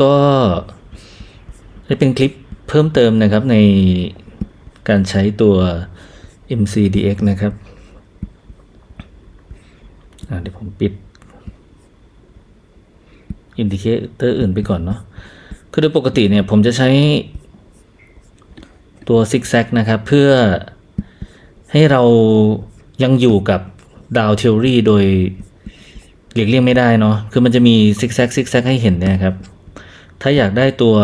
ก็ได้เป็นคลิปเพิ่มเติมนะครับในการใช้ตัว MCDX นะครับเดี๋ยวผมปิดอินดิเคเตอร์อื่นไปก่อนเนาะคือโดยปกติเนี่ยผมจะใช้ตัว zigzag นะครับ เพื่อให้เรายังอยู่กับดาวเทอรี่โดยหลีกเลี่ยงไม่ได้เนาะคือมันจะมี zigzag zigzag ให้เห็นเนยนะครับ ถ้าอยากได้ตัว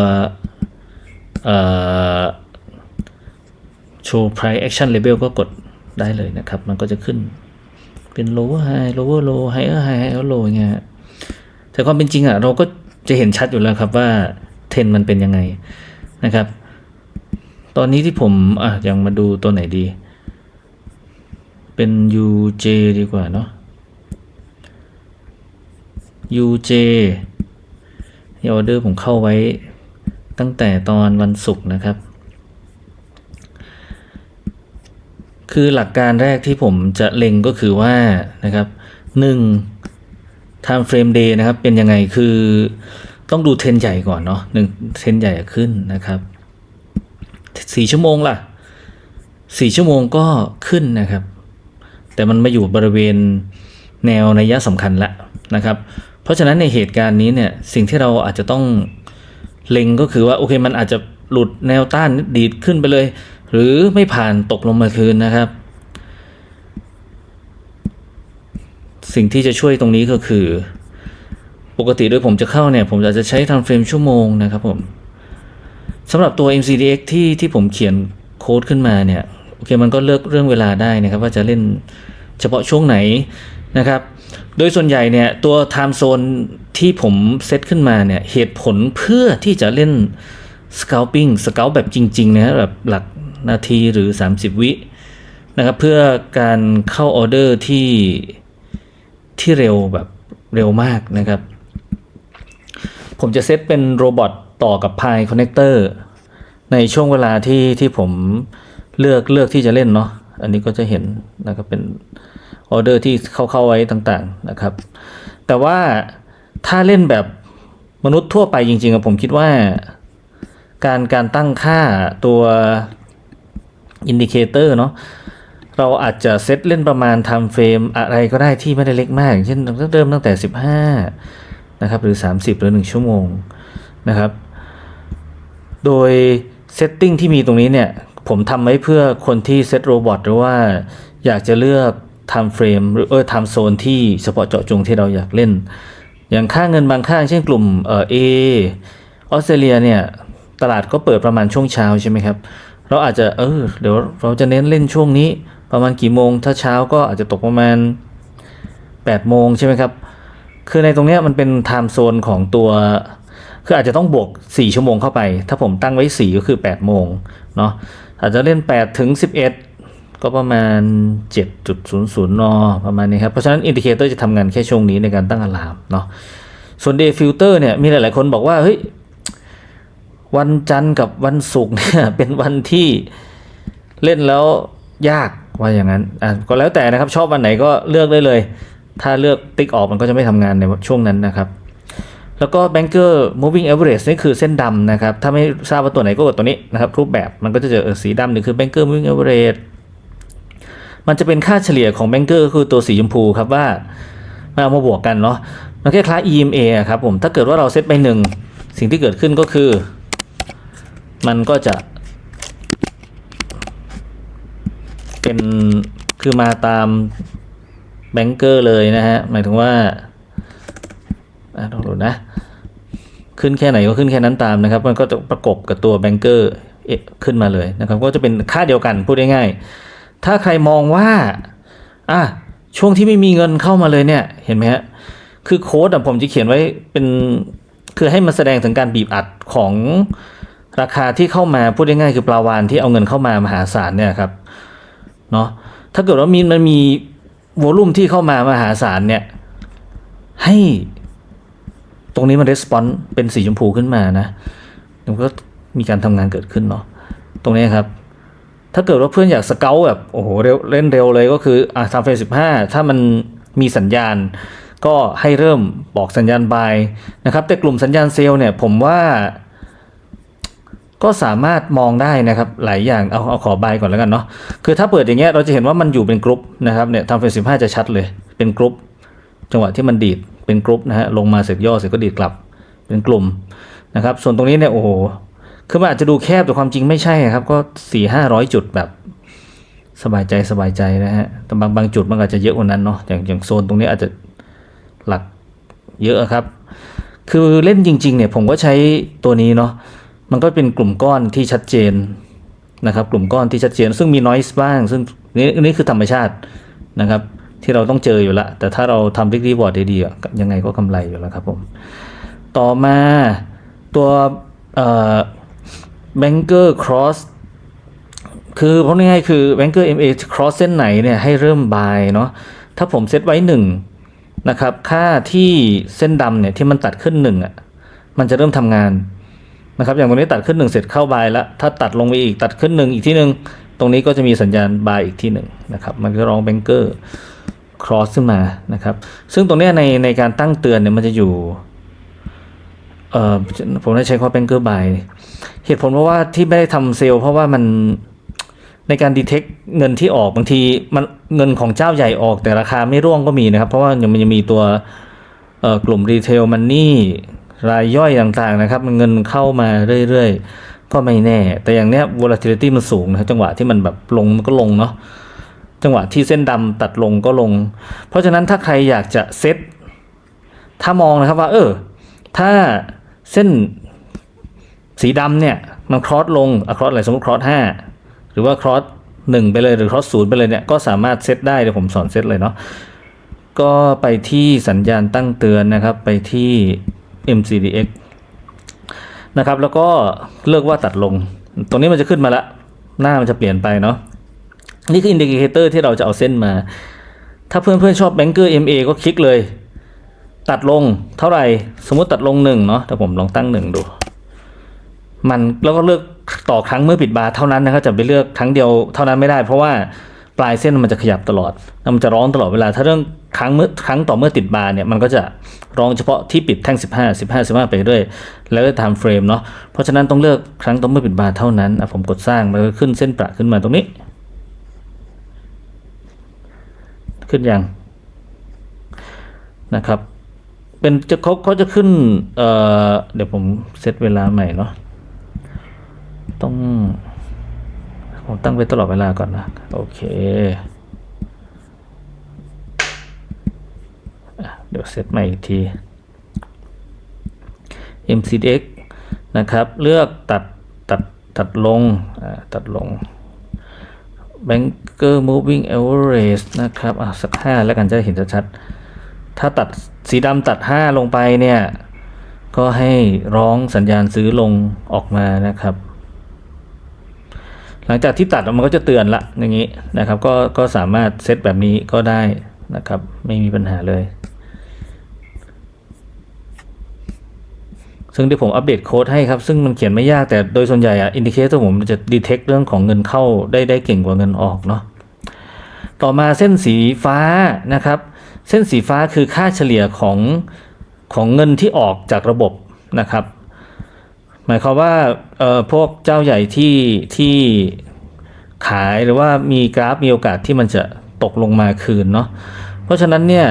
เอ่อ show price action label ก็กดได้เลยนะครับ มันก็จะขึ้นเป็น lower high lower low higher high higher low อย่างเงี้ยฮะแต่ความเป็นจริงอะเราก็จะเห็นชัดอยู่แล้วครับว่า เทรนมันเป็นยังไงนะครับ ตอนนี้ที่ผมอะยังมาดูตัวไหนดี เป็น UJ ดีกว่าเนาะ UJ ที่ออเดอร์ผมเข้าไว้ตั้งแต่ตอนวันศุกร์นะครับ คือหลักการแรกที่ผมจะเล็งก็คือว่านะครับหนึ่ง time frame day นะครับ เป็นยังไงคือต้องดูเทรนใหญ่ก่อนเนาะหนึ่งเทรนใหญ่ขึ้นนะครับสี่ชั่วโมงล่ะสี่ชั่วโมงก็ขึ้นนะครับ แต่มันมาอยู่บริเวณแนวนัยสำคัญละนะครับ เพราะฉะนั้นในเหตุการณ์นี้เนี่ยสิ่งที่เราอาจจะต้องเล็งก็คือว่าโอเคมันอาจจะหลุดแนวต้านดีดขึ้นไปเลย หรือไม่ผ่านตกลงมาคืนนะครับ สิ่งที่จะช่วยตรงนี้ก็คือ ปกติโดยผมจะเข้าเนี่ย ผมอาจจะใช้ทำเฟรมชั่วโมงนะครับผมสำหรับตัว MCDX ที่ที่ผมเขียนโค้ดขึ้นมาเนี่ยโอเคมันก็เลือกเรื่องเวลาได้นะครับ ว่าจะเล่นเฉพาะช่วงไหนนะครับ โดยส่วนใหญ่เนี่ยตัว time zone ที่ผมเซตขึ้นมาเนี่ยเหตุผลเพื่อที่จะเล่น scalping scout แบบจริงๆนะแบบหลักนาทีหรือ 30 วินะครับเพื่อการเข้าออเดอร์ที่ที่เร็วแบบเร็วมากนะครับ ผมจะเซตเป็นโรบอทต่อกับ Pi Connector ในช่วงเวลาที่ที่ผมเลือกเลือกที่จะเล่นเนาะอันนี้ก็จะเห็นนะครับเป็น ออเดอร์ที่เข้าเข้าไว้ต่างๆนะครับ แต่ว่าถ้าเล่นแบบมนุษย์ทั่วไปจริงๆอะผมคิดว่า การการตั้งค่าตัวอินดิเคเตอร์เนาะเราอาจจะเซตเล่นประมาณ time frame อะไรก็ได้ที่ไม่ได้เล็กมากอย่างเช่นเริ่มตั้งแต่ 15 นะครับ หรือ 30 หรือ 1 ชั่วโมงนะครับ โดยเซตติ้งที่มีตรงนี้เนี่ย ผมทำไว้เพื่อคนที่เซตโรบอทหรือว่าอยากจะเลือก time frame หรือเออ time zone ที่เฉพาะเจาะจงที่เราอยากเล่น อย่างค่าเงินบางค่าเช่นกลุ่มเออออสเตรเลียเนี่ยตลาดก็เปิดประมาณช่วงเช้าใช่ไหมครับ เราอาจจะเออเดี๋ยวเราจะเน้นเล่นช่วงนี้ประมาณกี่โมง ถ้าเช้าก็อาจจะตกประมาณ8โมงใช่ไหมครับ คือในตรงเนี้ยมันเป็นไทม์โซนของตัว คืออาจจะต้องบวก 4 ชั่วโมงเข้าไป ถ้าผมตั้งไว้ 4 ก็คือ 8 โมงเนาะอาจจะเล่น 8 ถึง 11 ก็ประมาณ 7.00 น ประมาณนี้ครับ เพราะฉะนั้นอินดิเคเตอร์จะทำงานแค่ช่วงนี้ในการตั้งอะลามเนาะ ส่วน day filter เนี่ยมีหลายๆคนบอกว่า เฮ้ย วันจันทร์กับวันศุกร์เนี่ยเป็นวันที่เล่นแล้วยากว่าอย่างนั้น อะก็แล้วแต่นะครับชอบวันไหนก็เลือกได้เลย ถ้าเลือกติ๊กออกมันก็จะไม่ทำงานในช่วงนั้นนะครับแล้วก็ Banker Moving Average นี่คือเส้นดำนะครับ ถ้าไม่ทราบว่าตัวไหนก็กดตัวนี้นะครับ รูปแบบมันก็จะเจอเออสีดำนี่คือ Banker Moving Average มันจะเป็นค่าเฉลี่ยของ Banker ก็คือตัวสีชมพูครับว่ามาเอามาบวกกันเนาะมันคล้ายๆ EMA ครับผมถ้าเกิดว่าเราเซตไปหนึ่งสิ่งที่เกิดขึ้นก็คือ มันก็จะ เป็นคือมาตามแบงเกอร์เลยนะฮะ หมายถึงว่าอะลองดูนะ ขึ้นแค่ไหนก็ขึ้นแค่นั้นตามนะครับ มันก็จะประกบกับตัวแบงเกอร์ขึ้นมาเลยนะครับ ก็จะเป็นค่าเดียวกันพูดง่ายๆ ถ้าใครมองว่าอะช่วงที่ไม่มีเงินเข้ามาเลยเนี่ย เห็นไหมฮะคือโค้ดผมจะเขียนไว้เป็นคือให้มันแสดงถึงการบีบอัดของราคาที่เข้ามาพูดง่ายๆคือปลาวานที่เอาเงินเข้ามามหาศาลเนี่ยครับเนาะถ้าเกิดว่ามีมันมีวอลุ่มที่เข้ามามหาศาลเนี่ย ให้ตรงนี้มันรีสปอนส์เป็นสีชมพูขึ้นมานะมันก็มีการทำงานเกิดขึ้นเนาะตรงนี้ครับ ถ้าเกิดว่าเพื่อนอยากสเกลแบบโอ้โหเร็วเล่นเร็วเลยก็คืออะทำเฟสสิบห้าถ้ามันมีสัญญาณ ก็ให้เริ่มบอกสัญญาณบายนะครับแต่กลุ่มสัญญาณเซลล์เนี่ยผมว่า ก็สามารถมองได้นะครับหลายอย่างเอาเอาขอบายก่อนแล้วกันเนาะคือถ้าเปิดอย่างเงี้ยเราจะเห็นว่ามันอยู่เป็นกรุ๊ปนะครับเนี่ยทำเฟสสิบห้าจะชัดเลยเป็นกรุ๊ปจังหวะที่มันดีดเป็นกรุ๊ปนะฮะลงมาเสร็จย่อเสร็จก็ดีดกลับเป็นกลุ่มนะครับ ส่วนตรงนี้เนี่ยโอ้โห คือมันอาจจะดูแคบแต่ความจริงไม่ใช่ครับ ก็สี่ห้าร้อยจุดแบบสบายใจสบายใจนะฮะแต่บางบางจุดมันอาจจะเยอะกว่านั้นเนาะอย่างอย่างโซนตรงนี้อาจจะหลักเยอะครับ คือเล่นจริง ๆ เนี่ยผมก็ใช้ตัวนี้เนาะมันก็เป็นกลุ่มก้อนที่ชัดเจนนะครับ กลุ่มก้อนที่ชัดเจน ซึ่งมี noise บ้าง ซึ่งนี่นี่คือธรรมชาตินะครับ ที่เราต้องเจออยู่ละแต่ถ้าเราทำ risk reward ดีๆอะยังไงก็กำไรอยู่แล้วครับผม ต่อมาตัวเอ่อ banker cross คือเพราะง่ายๆคือ banker MA cross เส้นไหนเนี่ยให้เริ่ม buy เนาะถ้าผมเซตไว้หนึ่งนะครับค่าที่เส้นดำเนี่ยที่มันตัดขึ้นหนึ่งอะมันจะเริ่มทำงานนะครับอย่างตรงนี้ตัดขึ้นหนึ่งเสร็จเข้าบายแล้วถ้าตัดลงไปอีกตัดขึ้นหนึ่งอีกที่หนึ่งตรงนี้ก็จะมีสัญญาณบายอีกที่หนึ่งนะครับมันก็ร้องแบงเกอร์ครอสขึ้นมานะครับซึ่งตรงนี้ในในการตั้งเตือนเนี่ยมันจะอยู่ เออผมได้ใช้คำว่าแบงเกอร์บายเหตุผลเพราะว่าที่ไม่ได้ทำเซลล์เพราะว่ามันในการดีเทคเงินที่ออกบางทีมันเงินของเจ้าใหญ่ออกแต่ราคาไม่ร่วงก็มีนะครับ เพราะว่ายังมันยังมีตัวกลุ่มรีเทลมันนี่รายย่อยต่างๆนะครับ มันเงินเข้ามาเรื่อยๆ ก็ไม่แน่ แต่อย่างเนี้ย volatility มันสูงนะครับจังหวะที่มันแบบลงมันก็ลงเนาะจังหวะที่เส้นดำตัดลงก็ลง เพราะฉะนั้นถ้าใครอยากจะเซตถ้ามองนะครับว่า เออ ถ้า เส้นสีดำเนี่ยมันครอสลงอครอสอะไรสมมติครอสห้าหรือว่าครอสหนึ่งไปเลยหรือครอสศูนย์ไปเลยเนี่ยก็สามารถเซตได้เดี๋ยวผมสอนเซตเลยเนาะก็ไปที่สัญญาณตั้งเตือนนะครับไปที่ MCDX นะครับแล้วก็เลือกว่าตัดลง ตรงนี้มันจะขึ้นมาละหน้ามันจะเปลี่ยนไปเนาะนี่คืออินดิเคเตอร์ที่เราจะเอาเส้นมา ถ้าเพื่อนๆชอบ Banker MA ก็คลิกเลย ตัดลงเท่าไหร่ สมมติตัดลงหนึ่งเนาะแต่ผมลองตั้งหนึ่งดู มันแล้วก็เลือกต่อครั้งเมื่อปิดบาร์เท่านั้นนะครับจะไปเลือกครั้งเดียวเท่านั้นไม่ได้ เพราะว่าปลายเส้นมันจะขยับตลอดแล้วมันจะร้องตลอดเวลา ถ้าเรื่องครั้งเมื่อครั้งต่อเมื่อติดบาร์เนี่ยมันก็จะร้องเฉพาะที่ปิดแท่ง 15 15 15ไปเรื่อยแล้วก็ไทม์เฟรมเนาะเพราะฉะนั้นต้องเลือกครั้งต่อเมื่อปิดบาร์เท่านั้นอะผมกดสร้างมันก็ขึ้นเส้นประขึ้นมาตรงนี้ ขึ้นยังนะครับ เป็นจะเขาเขาจะขึ้น เอ่อ เดี๋ยวผมเซตเวลาใหม่เนาะ ต้อง ผมตั้งไว้ตลอดเวลาก่อนนะ โอเค เดี๋ยวเซตใหม่อีกที MCDX นะครับ เลือกตัดตัดตัดลง ตัดลง Banker Moving Average นะครับ อะ สักห้าแล้วกันจะได้เห็นชัดๆ ถ้าตัดสีดำตัด 5 ลงไปเนี่ย ก็ให้ร้องสัญญาณซื้อลงออกมานะครับ หลังจากที่ตัดมันก็จะเตือนละอย่างนี้นะครับ ก็ก็สามารถเซตแบบนี้ก็ได้นะครับ ไม่มีปัญหาเลย ซึ่งที่ผมอัปเดตโค้ดให้ครับ ซึ่งมันเขียนไม่ยากแต่โดยส่วนใหญ่อะอินดิเคเตอร์ผมจะดีเทคเรื่องของเงินเข้าได้ได้เก่งกว่าเงินออกเนาะต่อมาเส้นสีฟ้านะครับ เส้นสีฟ้าคือค่าเฉลี่ยของของเงินที่ออกจากระบบนะครับ หมายความว่าเอ่อพวกเจ้าใหญ่ที่ที่ขายหรือว่ามีกราฟมีโอกาสที่มันจะตกลงมาคืนเนาะเพราะฉะนั้นเนี่ย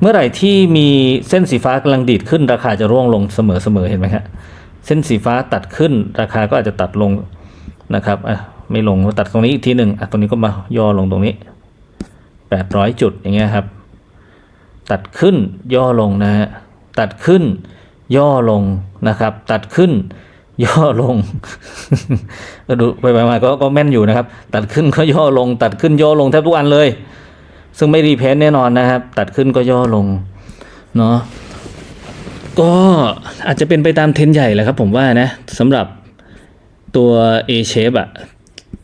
เมื่อไหร่ที่มีเส้นสีฟ้ากำลังดีดขึ้น ราคาจะร่วงลงเสมอๆเห็นไหมฮะเส้นสีฟ้าตัดขึ้น ราคาก็อาจจะตัดลงนะครับอะไม่ลงตัดตรงนี้อีกทีหนึ่งอะตรงนี้ก็มาย่อลงตรงนี้ แปดร้อยจุดอย่างเงี้ยครับ ตัดขึ้นย่อลงนะฮะตัดขึ้นย่อลงนะครับ ตัดขึ้นย่อลงก็ดูไปมาก็ก็แม่นอยู่นะครับ ตัดขึ้นก็ย่อลง ตัดขึ้นย่อลงแทบทุกอันเลย ซึ่งไม่รีเพนแน่นอนนะครับ ตัดขึ้นก็ย่อลงเนาะก็อาจจะเป็นไปตามเทรนใหญ่แหละครับผมว่านะสำหรับตัว A shape อะ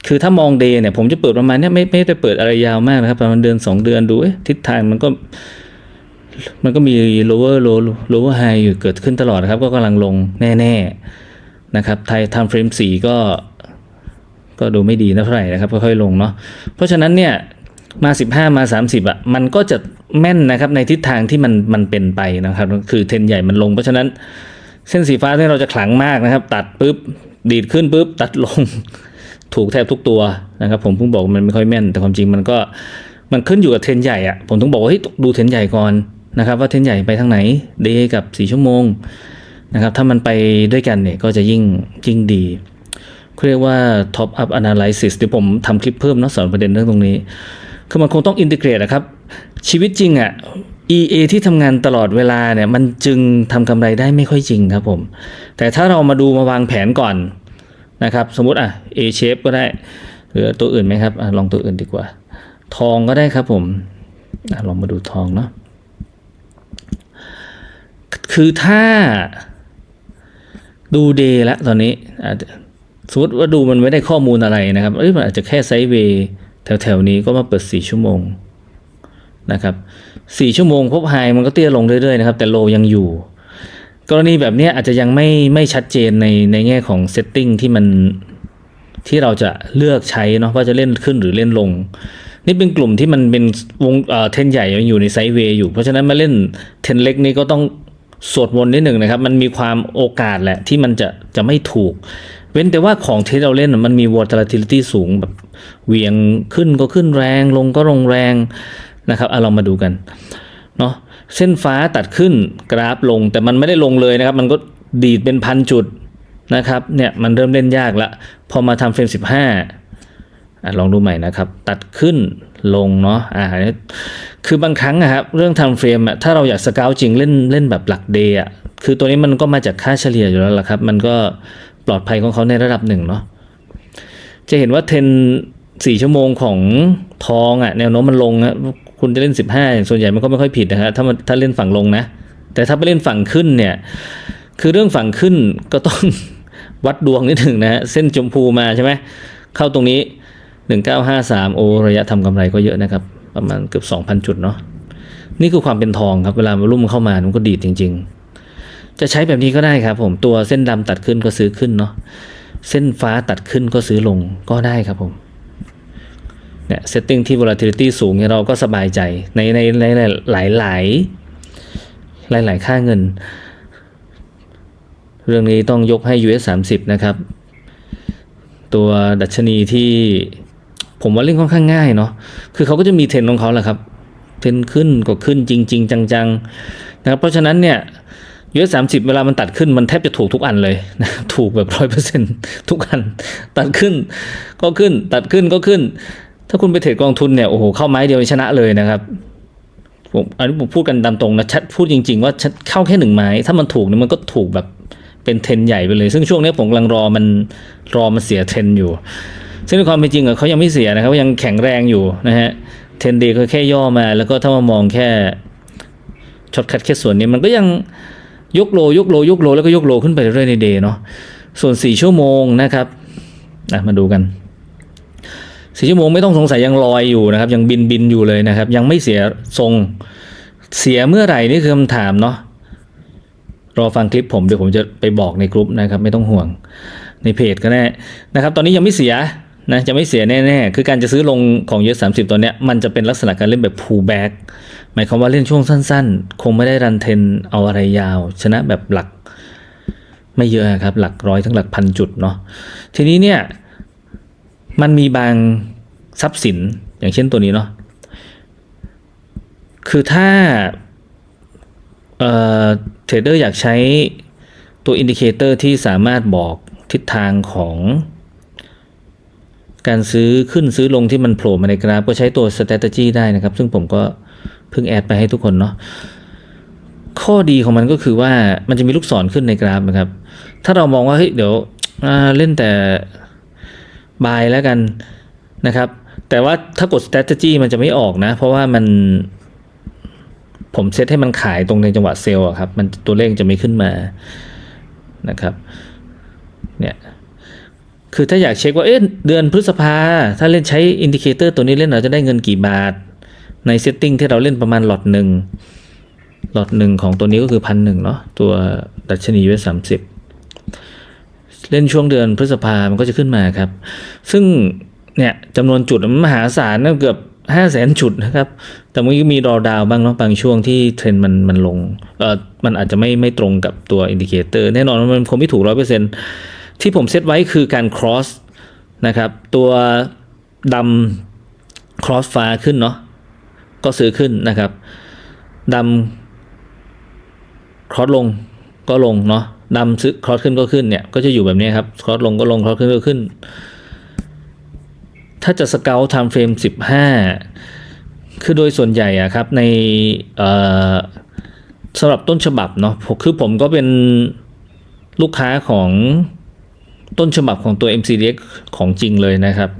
คือถ้ามองเดย์เนี่ยผมจะเปิดประมาณนี้ไม่ไม่ได้เปิดอะไรยาวมากนะครับประมาณเดือน 2 เดือนดูทิศทางมันก็ มันก็มี lower low lower high อยู่เกิดขึ้นตลอดนะครับ ก็กำลังลงแน่ๆนะครับไทยทำเฟรมสีก็ ก็ดูไม่ดีนะเท่าไหร่นะครับค่อยๆลงเนาะเพราะฉะนั้นเนี่ยมา 15 มา 30อะมันก็จะแม่นนะครับในทิศทางที่มันมันเป็นไปนะครับ คือเทนใหญ่มันลง เพราะฉะนั้นเส้นสีฟ้าเนี่เราจะขลังมากนะครับ ตัดปุ๊บดีดขึ้นปุ๊บตัดลง ถูกแทบทุกตัวนะครับผมเพิ่งบอกมันไม่ค่อยแม่น แต่ความจริงมันก็มันขึ้นอยู่กับเทรนใหญ่อะผมต้องบอกว่าเฮ้ยดูเทรนใหญ่ก่อนนะครับว่าเทรนใหญ่ไปทางไหนเดย์กับสี่ชั่วโมงนะครับถ้ามันไปด้วยกันเนี่ยก็จะยิ่งยิ่งดีเรียกว่า top up analysis เดี๋ยวผมทำคลิปเพิ่มเนะสอนประเด็นเรื่องตรงนี้ คือมันคงต้องอินทิเกรตนะครับ ชีวิตจริงอะ EA ที่ทำงานตลอดเวลาเนี่ยมันจึงทำกำไรได้ไม่ค่อยจริงครับผม แต่ถ้าเรามาดูมาวางแผนก่อน นะครับ สมมติอะ A shape ก็ได้ หรือตัวอื่นไหมครับอลองตัวอื่นดีกว่า ทองก็ได้ครับผมอลองมาดูทองเนาะคือถ้าดูเดย์ล้วตอนนี้สมมติว่าดูมันไม่ได้ข้อมูลอะไรนะครับเอ้ยมันอาจจะแค่ไซด์เวย์แถวๆนี้ก็มาเปิด 4 ชั่วโมงนะครับ 4 ชั่วโมงพบไฮมันก็เตี้ยลงเรื่อยๆนะครับ แต่โลยังอยู่ กรณีแบบนี้อาจจะยังไม่ไม่ชัดเจนในในแง่ของเซตติ้งที่มันที่เราจะเลือกใช้เนาะว่าจะเล่นขึ้นหรือเล่นลง นี่เป็นกลุ่มที่มันเป็นวงเอ่อเทนใหญ่ยังอยู่ในไซด์เวย์อยู่ เพราะฉะนั้นมาเล่นเทนเล็กนี้ก็ต้องสวดมนต์นิดหนึ่งนะครับ มันมีความโอกาสแหละที่มันจะจะไม่ถูก เว้นแต่ว่าของที่เราเล่นมันมี volatility สูงแบบเวียงขึ้นก็ขึ้นแรง ลงก็ลงแรงนะครับเอาเรามาดูกันเนาะ เส้นฟ้าตัดขึ้นกราฟลงแต่มันไม่ได้ลงเลยนะครับ มันก็ดีดเป็นพันจุดนะครับเนี่ยมันเริ่มเล่นยากละพอมาทำเฟรม 15อะลองดูใหม่นะครับ ตัดขึ้นลงเนาะอ่าคือบางครั้งอะครับเรื่องทำเฟรมอะถ้าเราอยากสเกลจริงเล่นเล่นแบบหลักเดย์อะคือตัวนี้มันก็มาจากค่าเฉลี่ยอยู่แล้วล่ะครับ มันก็ปลอดภัยของเขาในระดับหนึ่งเนาะจะเห็นว่าเทนสี่ชั่วโมงของทองอะ่ะแนวโน้มมันลงอะ คุณจะเล่นสิบห้าส่วนใหญ่มันก็ไม่ค่อยผิดนะฮะถ้ามันถ้าเล่นฝั่งลงนะ แต่ถ้าไปเล่นฝั่งขึ้นเนี่ย คือเรื่องฝั่งขึ้นก็ต้องวัดดวงนิดหนึ่งนะฮะเส้นชมพูมาใช่ไหมเข้าตรงนี้หนึ่งเก้าห้าสามโอระยะทำกำไรก็เยอะนะครับ ประมาณเกือบสองพันจุดเนาะนี่คือความเป็นทองครับ เวลามันรุ่มเข้ามามันก็ดีดจริง ๆ จะใช้แบบนี้ก็ได้ครับ ผมตัวเส้นดำตัดขึ้นก็ซื้อขึ้นเนาะเส้นฟ้าตัดขึ้นก็ซื้อลงก็ได้ครับผม เนี่ยเซตติ้งที่ volatility สูงเนี่ยเราก็สบายใจในในในหลายหลายหลายหลายค่าเงิน เรื่องนี้ต้องยกให้ US 30 นะครับ ตัวดัชนีที่ผมว่าเล่นค่อนข้างง่ายเนาะคือเขาก็จะมีเทรนของเขาแหละครับ เทรนขึ้นก็ขึ้นจริง ๆ จังๆนะครับเพราะฉะนั้นเนี่ย US 30เวลามันตัดขึ้นมันแทบจะถูกทุกอันเลยนะถูกแบบร้อยเปอร์เซ็นทุกอัน ตัดขึ้นก็ขึ้นตัดขึ้นก็ขึ้น ถ้าคุณไปเทรดกองทุนเนี่ยโอ้โหเข้าไม้เดียวชนะเลยนะครับผมอันนี้ผมพูดกันตามตรงนะชัดพูดจริง ๆ ว่าเข้าแค่หนึ่งไม้ ถ้ามันถูกเนี่ยมันก็ถูกแบบเป็นเทรนใหญ่ไปเลย ซึ่งช่วงนี้ผมกำลังรอมันรอมันเสียเทรนอยู่ ซึ่งในความเป็นจริงอะเขายังไม่เสียนะครับยังแข็งแรงอยู่นะฮะเทรนเดย์ก็แค่ย่อมา แล้วก็ถ้ามามองแค่ช็อตคัดแค่ส่วนนี้มันก็ยังยกโลยกโลยกโลแล้วก็ยกโลขึ้นไปเรื่อยๆในเดย์เนาะส่วน 4 ชั่วโมงนะครับมาดูกัน 4ชั่วโมงไม่ต้องสงสัยยังลอยอยู่นะครับ ยังบินบินอยู่เลยนะครับ ยังไม่เสียทรงเสียเมื่อไหร่นี่คือคำถามเนาะรอฟังคลิปผมเดี๋ยวผมจะไปบอกในกลุ่มนะครับ ไม่ต้องห่วงในเพจก็ได้นะครับ ตอนนี้ยังไม่เสียนะจะไม่เสียแน่ๆ คือการจะซื้อลงของเยอะ30 ตัวเนี้ยมันจะเป็นลักษณะการเล่นแบบ pull back หมายความว่าเล่นช่วงสั้นๆ คงไม่ได้รันเทนเอาอะไรยาว ชนะแบบหลักไม่เยอะครับ หลักร้อยถึงหลักพันจุดเนาะทีนี้เนี่ย มันมีบางทรัพย์สินอย่างเช่นตัวนี้เนาะคือถ้าเทรดเดอร์อยากใช้ตัวอินดิเคเตอร์ที่สามารถบอกทิศทางของ การซื้อขึ้นซื้อลงที่มันโผล่มาในกราฟ ก็ใช้ตัว strategy ได้นะครับ ซึ่งผมก็เพิ่งแอดไปให้ทุกคนเนาะข้อดีของมันก็คือว่ามันจะมีลูกศรขึ้นในกราฟนะครับ ถ้าเรามองว่าเฮ้ยเดี๋ยวเล่นแต่ บายแล้วกันนะครับ แต่ว่าถ้ากด strategy มันจะไม่ออกนะ เพราะว่ามัน ผมเซตให้มันขายตรงในจังหวะเซลล์อะครับ มันตัวเลขจะไม่ขึ้นมานะครับ เนี่ย คือถ้าอยากเช็คว่า เอ๊ะ เดือนพฤษภา ถ้าเล่นใช้อินดิเคเตอร์ตัวนี้เล่นเราจะได้เงินกี่บาท ในเซตติ้งที่เราเล่นประมาณหลอดหนึ่งหลอดหนึ่งของตัวนี้ก็คือพันหนึ่งเนาะตัวดัชนีเวสสามสิบ เล่นช่วงเดือนพฤษภามันก็จะขึ้นมาครับ ซึ่งเนี่ยจำนวนจุดมันมหาศาลเกือบห้าแสนจุดนะครับ แต่มันก็มีรอดาวบ้างเนาะบางช่วงที่เทรนมันมันลงเออมันอาจจะไม่ไม่ตรงกับตัวอินดิเคเตอร์แน่นอนมันคงไม่ถูกร้อยเปอร์เซ็นที่ผมเซตไว้คือการ cross นะครับตัวดำ cross ฟ้าขึ้นเนาะก็ซื้อขึ้นนะครับดำ cross ลงก็ลงเนาะ ดำซื้อ cross ขึ้นก็ขึ้นเนี่ยก็จะอยู่แบบนี้ครับ cross ลงก็ลง cross ขึ้นก็ขึ้น ถ้าจะสเกลไทม์เฟรม15 คือโดยส่วนใหญ่อะครับในสำหรับต้นฉบับเนาะคือผมก็เป็นลูกค้าของต้นฉบับของตัว MCDX ของจริงเลยนะครับ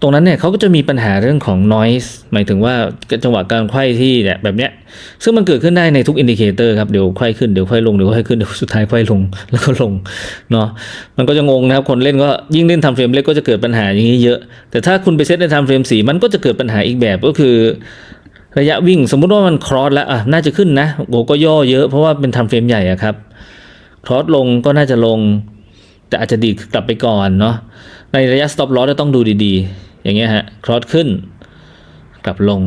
ตรงนั้นเนี่ยเขาก็จะมีปัญหาเรื่องของ noise หมายถึงว่าจังหวะการไขว้ที่เนี่ยแบบเนี้ย ซึ่งมันเกิดขึ้นได้ในทุกอินดิเคเตอร์ครับ เดี๋ยวไขว้ขึ้นเดี๋ยวไขว้ลงเดี๋ยวไขว้ขึ้นเดี๋ยวสุดท้ายไขว้ลงแล้วก็ลงเนาะมันก็จะงงนะครับ คนเล่นก็ยิ่งเล่นทำเฟรมเล็กก็จะเกิดปัญหาอย่างนี้เยอะ แต่ถ้าคุณไปเซตในทำเฟรมสีมันก็จะเกิดปัญหาอีกแบบก็คือระยะวิ่งสมมุติว่ามันครอสแล้วอะน่าจะขึ้นนะโอ้ก็ย่อเยอะเพราะว่าเป็นทำเฟรมใหญ่อะครับครอสลงก็น่าจะลง แต่อาจจะดีกลับไปก่อนเนาะในระยะ stop loss จะต้องดูดีๆ อย่างเงี้ยฮะครอสขึ้น กลับลง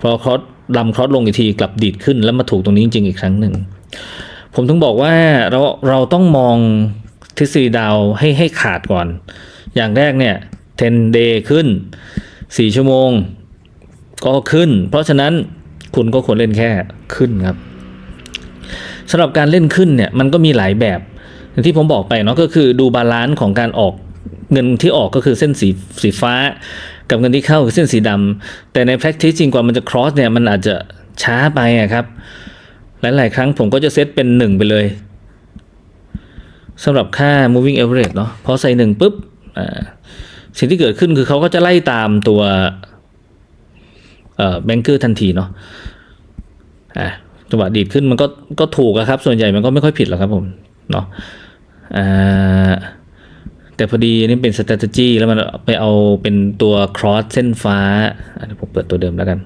พอครอส ลำครอสลงอีกทีกลับดีดขึ้น แล้วมาถูกตรงนี้จริงๆอีกครั้งหนึ่ง ผมถึงบอกว่าเราเราต้องมองทฤษฎีดาวให้ให้ขาดก่อน อย่างแรกเนี่ย10 day ขึ้น 4 ชั่วโมงก็ขึ้น เพราะฉะนั้นคุณก็ควรเล่นแค่ขึ้นครับสำหรับการเล่นขึ้นเนี่ยมันก็มีหลายแบบอย่างที่ผมบอกไปเนาะก็คือดูบาลานซ์ของการออกเงินที่ออกก็คือเส้นสีสีฟ้า กับเงินที่เข้าเส้นสีดำแต่ใน practice จริงกว่ามันจะ cross เนี่ยมันอาจจะช้าไปอะครับ หลาย ๆ ครั้งผมก็จะเซตเป็น 1 ไปเลยสำหรับค่า moving average เนาะพอใส่หนึ่งปุ๊บอ่าสิ่งที่เกิดขึ้นคือเขาก็จะไล่ตามตัวเอ่อแบงเกอร์ทันทีเนาะอะจังหวะดีดขึ้นมันก็ก็ถูกอะครับ ส่วนใหญ่มันก็ไม่ค่อยผิดหรอกครับผมเนาะอ่า แต่พอดีนนี้เป็น strategy แล้วมันไปเอาเป็นตัว cross เส้นฟ้าอะเดี๋ยวผมเปิดตัวเดิมแล้วกัน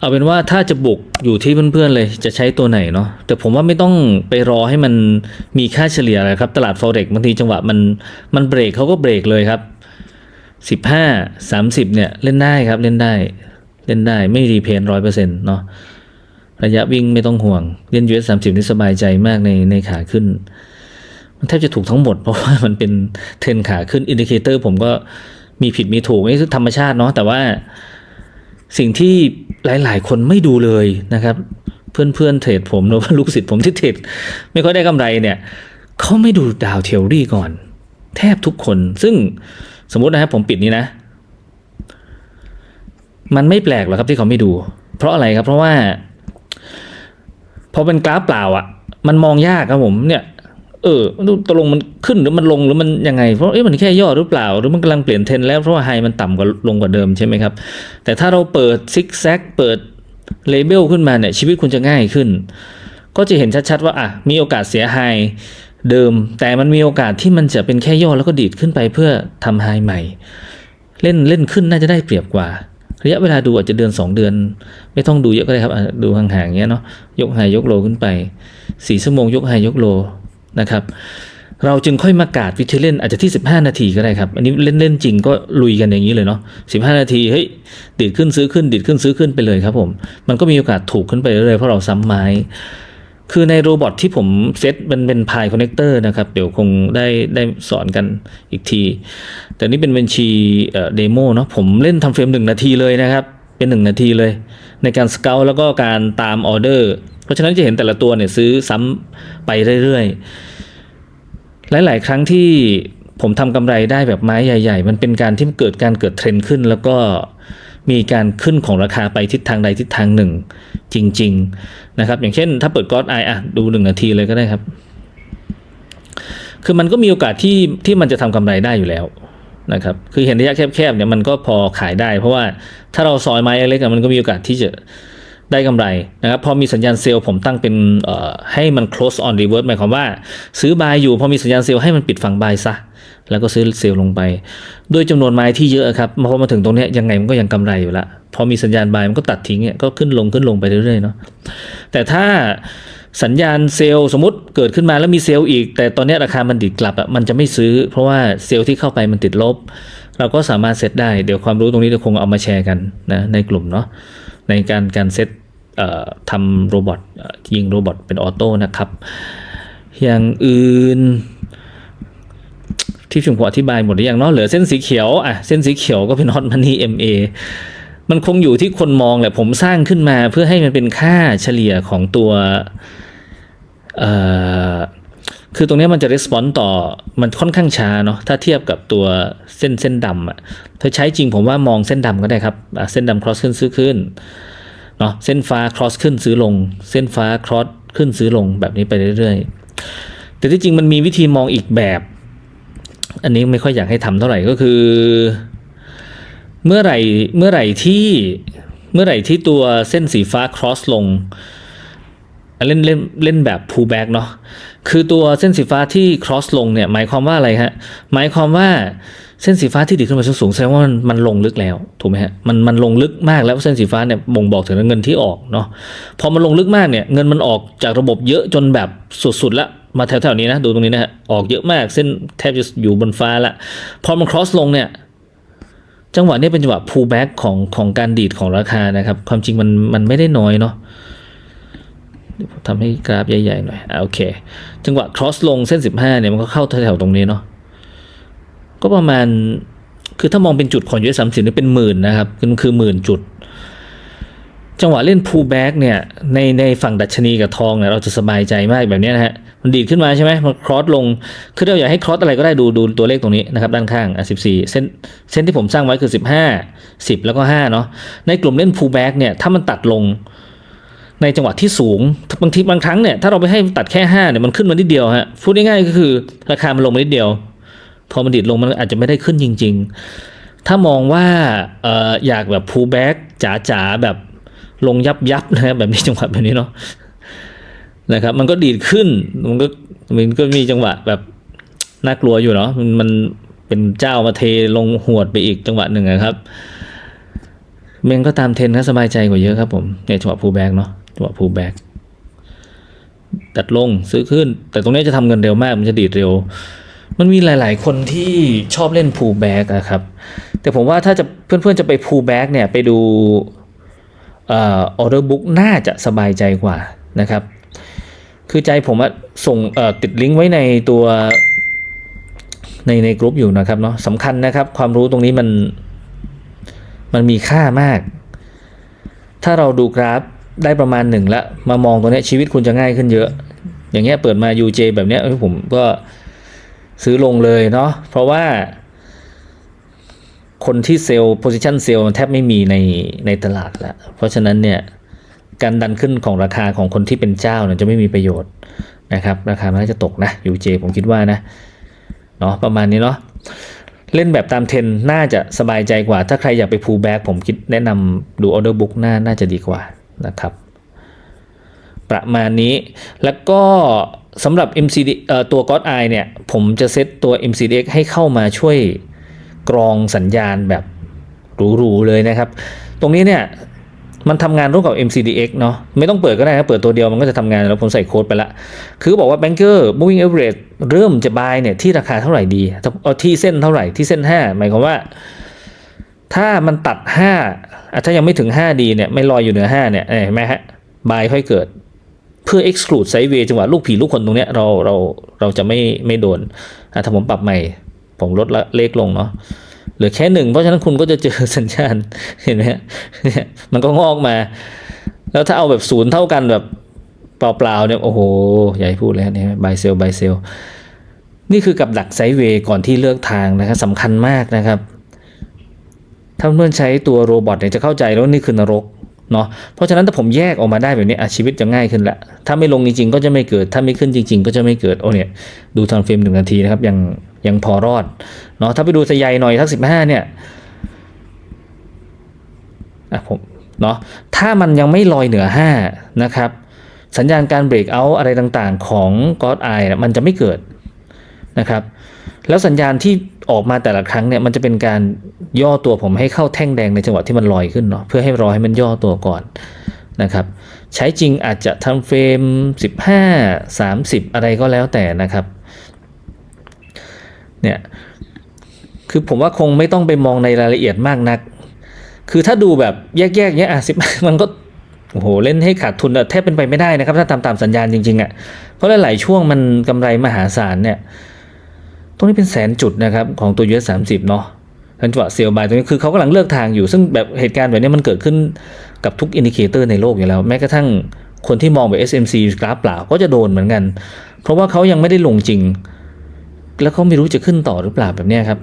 เอาเป็นว่าถ้าจะบุกอยู่ที่เพื่อนๆเลยจะใช้ตัวไหนเนาะแต่ผมว่าไม่ต้องไปรอให้มันมีค่าเฉลี่ยอะไรครับ ตลาด forex บางทีจังหวะมันมันเบรกเขาก็เบรกเลยครับสิบห้าสามสิบเนี่ยเล่นได้ครับเล่นได้เล่นได้ไม่รีเพนร้อยเปอร์เซ็นต์เนาะ ระยะวิ่งไม่ต้องห่วง เล่น US สามสิบนี่สบายใจมากในในขาขึ้น มันแทบจะถูกทั้งหมด เพราะว่ามันเป็นเทรนขาขึ้นอินดิเคเตอร์ผมก็มีผิดมีถูกนี่คือธรรมชาติเนาะแต่ว่าสิ่งที่หลาย ๆ คนไม่ดูเลยนะครับ เพื่อน ๆ เทรดผมหรือว่าลูกศิษย์ผมที่เทรดไม่ค่อยได้กำไรเนี่ยเขาไม่ดูดาวเทอรี่ก่อน แทบทุกคน ซึ่งสมมตินะครับผมปิดนี้นะ มันไม่แปลกหรอกครับที่เขาไม่ดู เพราะอะไรครับเพราะว่า พอเป็นกราฟเปล่าอะ่ะ มันมองยากครับผมเนี่ย เออตกลงมันขึ้นหรือมันลงหรือมันยังไง เพราะเอ๊ะมันแค่ย่อหรือเปล่า หรือมันกำลังเปลี่ยนเทรนแล้วเพราะว่าไฮมันต่ำกว่าลงกว่าเดิมใช่ไหมครับ แต่ถ้าเราเปิดซิกแซกเปิดเลเบลขึ้นมาเนี่ยชีวิตคุณจะง่ายขึ้น ก็จะเห็นชัดๆว่าอะมีโอกาสเสียไฮเดิม แต่มันมีโอกาสที่มันจะเป็นแค่ย่อแล้วก็ดีดขึ้นไปเพื่อทำไฮใหม่ เล่นเล่นขึ้นน่าจะได้เปรียบกว่า ระยะเวลาดูอาจจะเดือน 2 เดือน ไม่ต้องดูเยอะก็ได้ครับดูห่างๆเงี้ยเนาะยกไฮยกโลขึ้นไปสี่ชั่วโมงยกไฮยกโลนะครับเราจึงค่อยมากาดวิธีเล่นอาจจะที่ 15 นาทีก็ได้ครับ อันนี้เล่นเล่นจริงก็ลุยกันอย่างนี้เลยเนาะ15 นาทีเฮ้ยดิดขึ้นซื้อขึ้นดิดขึ้นซื้อขึ้นไปเลยครับผมมันก็มีโอกาสถูกขึ้นไปเรื่อยๆเพราะเราซ้ำไม้ คือในโรบอทที่ผมเซตมันเป็นพายคอนเนคเตอร์นะครับ เดี๋ยวคงได้ได้สอนกันอีกที แต่นี่เป็นบัญชีเดโมเนาะผมเล่นทำเฟรมหนึ่งนาทีเลยนะครับ เป็นหนึ่งนาทีเลย ในการสเกลแล้วก็การตามออเดอร์เพราะฉะนั้นจะเห็นแต่ละตัวเนี่ยซื้อซ้ำไปเรื่อยๆ หลายๆ ครั้งที่ผมทำกำไรได้แบบไม้ใหญ่ ๆ มันเป็นการที่เกิดการเกิดเทรนด์ขึ้นแล้วก็ มีการขึ้นของราคาไปทิศทางใดทิศทางหนึ่ง จริง ๆนะครับ อย่างเช่น ถ้าเปิดก๊อดไออะดูหนึ่งนาทีเลยก็ได้ครับ คือมันก็มีโอกาสที่ที่มันจะทำกำไรได้อยู่แล้วนะครับ คือเห็นระยะแคบๆเนี่ยมันก็พอขายได้ เพราะว่าถ้าเราซอยไม้เล็กๆมันก็มีโอกาสที่จะได้กำไรนะครับ พอมีสัญญาณเซลล์ผมตั้งเป็นเอ่อให้มัน close on reverse หมายความว่า ซื้อบายอยู่ พอมีสัญญาณเซลล์ให้มันปิดฝั่งบายซะ แล้วก็ซื้อเซลล์ลงไป ด้วยจำนวนไม้ที่เยอะครับพอมาถึงตรงนี้ยังไงมันก็ยังกำไรอยู่ละพอมีสัญญาณบายมันก็ตัดทิ้งเนี่ยก็ขึ้นลงขึ้นลงไปเรื่อยๆเนาะแต่ถ้าสัญญาณเซลล์สมมติเกิดขึ้นมาแล้วมีเซลล์อีก แต่ตอนนี้ราคามันดิดกลับอะมันจะไม่ซื้อ เพราะว่าเซลล์ที่เข้าไปมันติดลบ เราก็สามารถเซตได้เดี๋ยวความรู้ตรงนี้เดี๋ยวคงเอามาแชร์กันนะในกลุ่มเนาะในการการเซตทำโรบอทยิงโรบอทเป็นออโต้นะครับ อย่างอื่น ที่ผมออธิบายหมดหรือยังเนาะเหลือเส้นสีเขียวอะเส้นสีเขียวก็เป็นฮอตมันนี่ MA มันคงอยู่ที่คนมองแหละผมสร้างขึ้นมาเพื่อให้มันเป็นค่าเฉลี่ยของตัวเอ่อคือตรงนี้มันจะ response ต่อมันค่อนข้างช้าเนาะถ้าเทียบกับตัวเส้นเส้นดำอะถ้าใช้จริงผมว่ามองเส้นดำก็ได้ครับ เส้นดำ cross ขึ้นซื้อขึ้นเนาะเส้นฟ้า cross ขึ้นซื้อลง เส้นฟ้า cross ขึ้นซื้อลงแบบนี้ไปเรื่อยๆ แต่ที่จริงมันมีวิธีมองอีกแบบ อันนี้ไม่ค่อยอยากให้ทำเท่าไหร่ก็คือ เมื่อไหร่เมื่อไหร่ที่เมื่อไหร่ที่ตัวเส้นสีฟ้า cross ลงเล่นเล่นเล่นแบบ pull back เนาะคือตัวเส้นสีฟ้าที่ cross ลงเนี่ยหมายความว่าอะไรฮะหมายความว่าเส้นสีฟ้าที่ดีดขึ้นมาสูงแสดงว่ามันมันลงลึกแล้วถูกไหมฮะมันมันลงลึกมากแล้วเส้นสีฟ้าเนี่ยบ่งบอกถึงเงินที่ออกเนาะพอมันลงลึกมากเนี่ยเงินมันออกจากระบบเยอะจนแบบสุดๆและ มาแถวๆนี้นะ ดูตรงนี้นะฮะออกเยอะมากเส้นแทบจะอยู่บนฟ้าละพอมัน cross ลงเนี่ยจังหวะนี้เป็นจังหวะ pull back ของของการดีดของราคานะครับ ความจริงมันมันไม่ได้น้อยเนาะเดี๋ยวทำให้กราฟใหญ่ ๆ หน่อยอ่าโอเค จังหวะ cross ลงเส้น 15เนี่ยมันก็เข้าแถวๆตรงนี้เนาะก็ประมาณคือถ้ามองเป็นจุดของ US 30นี่เป็นหมื่นนะครับคือคือหมื่นจุด จังหวะเล่น pull back เนี่ยในในฝั่งดัชนีกับทองเนี่ยเราจะสบายใจมากแบบนี้นะฮะมันดีดขึ้นมาใช่ไหมมัน cross ลงคือเราอยากให้ cross อะไรก็ได้ดูดูตัวเลขตรงนี้นะครับด้านข้างอะ14เส้นเส้นที่ผมสร้างไว้คือ15 10แล้วก็5เนาะในกลุ่มเล่น pull back เนี่ยถ้ามันตัดลงในจังหวะที่สูงบางทีบางครั้งเนี่ยถ้าเราไปให้ตัดแค่5เนี่ยมันขึ้นมานิดเดียวฮะพูดง่ายๆก็คือราคามันลงมานิดเดียว พอมันดิดลงมันอาจจะไม่ได้ขึ้นจริง ๆ ถ้ามองว่าเอออยากแบบ pull back จ๋าๆแบบ ลงยับยับนะครับแบบนี้จังหวะแบบนี้เนาะนะครับ มันก็ดีดขึ้นมันก็มันก็มีจังหวะแบบน่ากลัวอยู่เนาะมันมันเป็นเจ้ามาเทลงหวดไปอีกจังหวะหนึ่งนะครับเมงก็ตามเทรนด์ก็สบายใจกว่าเยอะครับผมเนี่ยจังหวะ pull back เนาะจังหวะ pull back ตัดลงซื้อขึ้น แต่ตรงนี้จะทำเงินเร็วมากมันจะดีดเร็ว มันมีหลาย ๆ คนที่ชอบเล่น pull back อะครับ แต่ผมว่าถ้าจะเพื่อนๆจะไป pull back เนี่ยไปดู ออ order book น่าจะสบายใจกว่านะครับ คือใจผมอะส่งติดลิงก์ไว้ในตัวในในกลุ่มอยู่นะครับเนาะสำคัญนะครับ ความรู้ตรงนี้มันมันมีค่ามาก ถ้าเราดูกราฟได้ประมาณหนึ่งล้วมามองตรงนี้ชีวิตคุณจะง่ายขึ้นเยอะ อย่างเงี้ยเปิดมา UJ แบบเนี้ยผมก็ซื้อลงเลยเนาะเพราะว่า คนที่เซลล์ position เซลล์แทบไม่มีในในตลาดแล้ว เพราะฉะนั้นเนี่ยการดันขึ้นของราคาของคนที่เป็นเจ้าเนี่ยจะไม่มีประโยชน์นะครับ ราคามันน่าจะตกนะ UJ ผมคิดว่านะเนาะประมาณนี้เนาะเล่นแบบตามเทรนน่าจะสบายใจกว่า ถ้าใครอยากไป pull back ผมคิดแนะนำดู order book น่าน่าจะดีกว่านะครับ ประมาณนี้แล้วก็สำหรับ MCD ตัว God Eye เนี่ย ผมจะเซตตัว MCDX ให้เข้ามาช่วย กรองสัญญาณแบบหรูๆเลยนะครับ ตรงนี้เนี่ยมันทำงานร่วมกับ MCDX เนาะไม่ต้องเปิดก็ได้ครับเปิดตัวเดียวมันก็จะทำงานแล้วผมใส่โค้ดไปละ คือบอกว่า Banker Moving Average เริ่มจะ buy เนี่ยที่ราคาเท่าไหร่ดีเอาที่เส้นเท่าไหร่ที่เส้น 5 หมายความว่า ถ้ามันตัด5อะถ้ายังไม่ถึง5ดีเนี่ยไม่ลอยอยู่เหนือ 5 เนี่ยเห็นไหมฮะ buy ค่อยเกิด เพื่อ exclude sideway จังหวะลูกผีลูกคนตรงเนี้ยเราเราเราจะไม่ไม่โดนถ้าผมปรับใหม่ ผมลดละเลขลงเนาะเหลือแค่หนึ่งเพราะฉะนั้นคุณก็จะเจอสัญญาณเห็นไหมเนี่ยมันก็งอกมา แล้วถ้าเอาแบบศูนย์เท่ากันแบบเปล่าๆเนี่ยโอ้โหให้พูดเลยฮะเนี่ยบายเซลบายเซลนี่คือกับดักไซเวย์ก่อนที่เลือกทางนะครับสำคัญมากนะครับ ถ้าเพื่อนใช้ตัวโรบอทเนี่ยจะเข้าใจแล้วนี่คือนรก เนาะเพราะฉะนั้นถ้าผมแยกออกมาได้แบบนี้อชีวิตจะง่ายขึ้นละถ้าไม่ลงจริงๆ ก็จะไม่เกิด ถ้าไม่ขึ้นจริง ๆ ก็จะไม่เกิดโอ้เนี่ยดูทางเฟรมหนึ่งนาทีนะครับยังยังพอรอดเนาะถ้าไปดูสยายหน่อยทักสิบห้าเนี่ยอะผมเนาะถ้ามันยังไม่ลอยเหนือห้านะครับ สัญญาณการเบรกเอาอะไรต่างๆของ God Eye นะมันจะไม่เกิดนะครับ แล้วสัญญาณที่ ออกมาแต่ละครั้งเนี่ยมันจะเป็นการย่อตัวผมให้เข้าแท่งแดงในจังหวะที่มันลอยขึ้นเนาะเพื่อให้รอให้มันย่อตัวก่อนนะครับ ใช้จริงอาจจะทำเฟรม 15 30 อะไรก็แล้วแต่นะครับเนี่ยคือผมว่าคงไม่ต้องไปมองในรายละเอียดมากนัก คือถ้าดูแบบแยกๆเนี้ยอะสิมันก็โอ้โหเล่นให้ขาดทุนแทบเป็นไปไม่ได้นะครับ ถ้าตามตามสัญญาณจริงๆอะ่ะเพราะหลายๆช่วงมันกำไรมหาศาลเนี่ย ตรงนี้เป็นแสนจุดนะครับของตัว US 30 เนาะทันจังหวะเซลล์บายตรงนี้คือเขากำลังเลือกทางอยู่ ซึ่งแบบเหตุการณ์แบบนี้มันเกิดขึ้นกับทุกอินดิเคเตอร์ในโลกอยู่แล้ว แม้กระทั่งคนที่มองแบบ SMC กราฟเปล่าก็จะโดนเหมือนกัน เพราะว่าเขายังไม่ได้ลงจริง แล้วเขาไม่รู้จะขึ้นต่อหรือเปล่าแบบนี้ครับ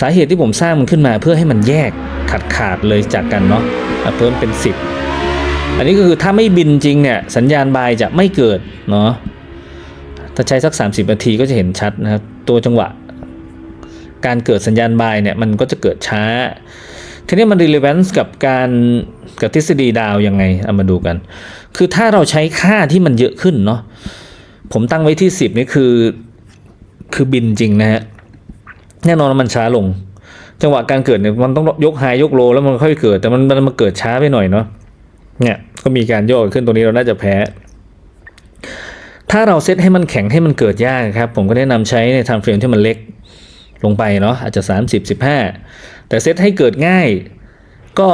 สาเหตุที่ผมสร้างมันขึ้นมาเพื่อให้มันแยกขาดขาดเลยจากกันเนาะอะเพิ่มเป็น 10 อันนี้ก็คือถ้าไม่บินจริงเนี่ยสัญญาณบายจะไม่เกิดเนาะ ถ้าใช้สัก 30นาทีก็จะเห็นชัดนะครับ ตัวจังหวะ การเกิดสัญญาณบายเนี่ยมันก็จะเกิดช้า ทีนี้มัน relevance กับการกับทฤษฎีดาวยังไงเอามาดูกัน คือถ้าเราใช้ค่าที่มันเยอะขึ้นเนาะผมตั้งไว้ที่ 10 นี่คือคือบินจริงนะฮะแน่นอนมันช้าลง จังหวะการเกิดเนี่ยมันต้องยกไฮยกโลแล้วมันค่อยเกิด แต่มันมันมาเกิดช้าไปหน่อยเนาะเนี่ยก็มีการโยกขึ้นตรงนี้เราน่าจะแพ้ ถ้าเราเซตให้มันแข็งให้มันเกิดยากครับ ผมก็แนะนำใช้ในไทม์เฟรมที่มันเล็กลงไปเนาะอาจจะ 30 15 แต่เซตให้เกิดง่าย ก็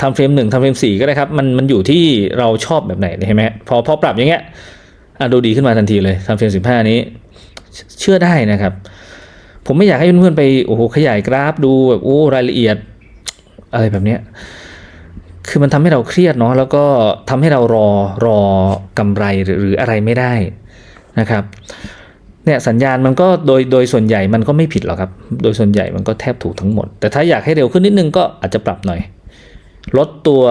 ทำเฟรมหนึ่งทำเฟรมสี่ก็ได้ครับ มันมันอยู่ที่เราชอบแบบไหนใช่ไหมพอพอปรับอย่างเงี้ยดูดีขึ้นมาทันทีเลยทำเฟรมสิบห้านี้ เชื่อได้นะครับ ผมไม่อยากให้เพื่อนๆไปโอ้โหขยายกราฟดูแบบโอ้รายละเอียดอะไรแบบเนี้ย คือมันทำให้เราเครียดเนาะแล้วก็ทำให้เรารอรอกำไรหรือหรืออะไรไม่ได้นะครับเนี่ยสัญญาณมันก็โดยโดยส่วนใหญ่มันก็ไม่ผิดหรอกครับ โดยส่วนใหญ่มันก็แทบถูกทั้งหมด แต่ถ้าอยากให้เร็วขึ้นนิดนึงก็อาจจะปรับหน่อย ลดตัว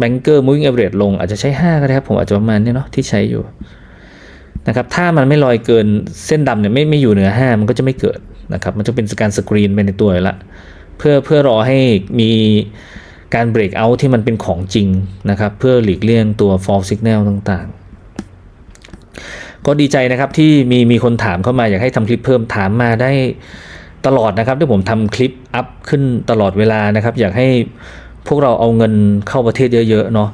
Banker Moving Average ลงอาจจะใช้ 5 ก็ได้ครับ ผมอาจจะประมาณนี้เนาะที่ใช้อยู่นะครับถ้ามันไม่ลอยเกินเส้นดำเนี่ยไม่ไม่อยู่เหนือ 5 มันก็จะไม่เกิดนะครับมันจะเป็นการสกรีนไปในตัวละ เพื่อเพื่อรอให้มีการเบรกเอาท์ที่มันเป็นของจริงนะครับ เพื่อหลีกเลี่ยงตัว false signal ต่างๆ ก็ดีใจนะครับที่มีมีคนถามเข้ามาอยากให้ทำคลิปเพิ่มถามมาได้ตลอดนะครับที่ผมทำคลิปอัพขึ้นตลอดเวลานะครับ อยากให้พวกเราเอาเงินเข้าประเทศเยอะ ๆ เนาะ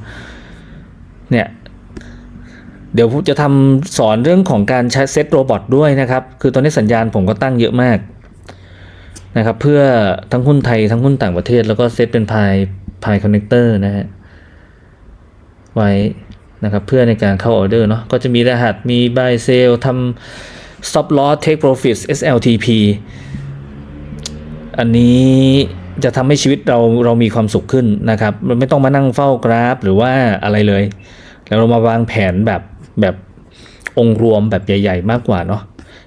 เนี่ยเดี๋ยวผมจะทำสอนเรื่องของการใช้เซตโรบอทด้วยนะครับ คือตอนนี้สัญญาณผมก็ตั้งเยอะมาก นะครับเพื่อทั้งหุ้นไทยทั้งหุ้นต่างประเทศ แล้วก็เซตเป็นพายพายคอนเนคเตอร์นะฮะไว้นะครับเพื่อในการเข้าออเดอร์เนาะก็จะมีรหัสมี buy sell ทำ stop loss take profits SLTP อันนี้จะทำให้ชีวิตเราเรามีความสุขขึ้นนะครับมันไม่ต้องมานั่งเฝ้ากราฟหรือว่าอะไรเลย แล้วเรามาวางแผนแบบแบบองค์รวมแบบใหญ่ ๆ มากกว่าเนาะ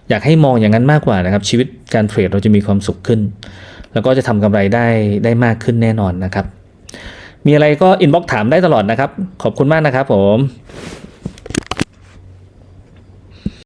อยากให้มองอย่างนั้นมากกว่านะครับ ชีวิตการเทรดเราจะมีความสุขขึ้น แล้วก็จะทำกำไรได้ได้มากขึ้นแน่นอนนะครับ มีอะไรก็อินบ็อกถามได้ตลอดนะครับ ขอบคุณมากนะครับผม